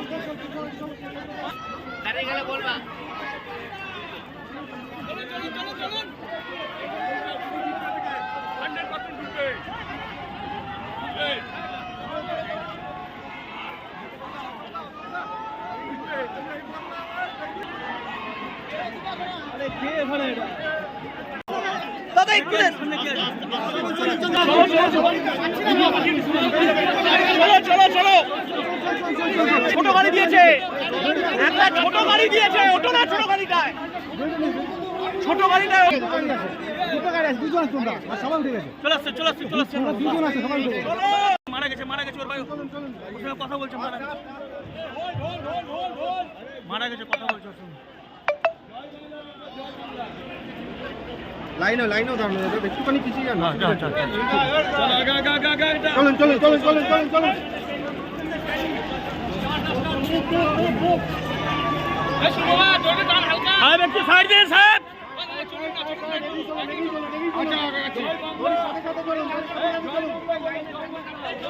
সাহেব দাদা একটু দেন। চলো চলো চলো ছোট গাড়ি দিয়েছে। একটা ছোট গাড়ি দিয়েছে ওটো না ছোট গাড়িটায়। ছোট গাড়িটায় দুটো গাড়ি আছে দুজন আছে তোমরা আর সবাই উঠে গেছে। চলে আসছে চলে আসছে চলে আসছে। তোমরা দুজন আছে সবাই উঠে গেছে। চলো। মারা গেছে মারা গেছে ওর ভাই। কথা বলছে মারা গেছে। মারা গেছে কথা বলছে সঙ্গে। লাইনও লাইনও দাঁড়ানো যাবে একটুখানি পিছিয়ে যান। হ্যাঁ। চলুন চলুন চলুন চলুন চলুন চলুন। সাহেব একটু সাইড দিন সাহেব আচ্ছা, আচ্ছা, আচ্ছা।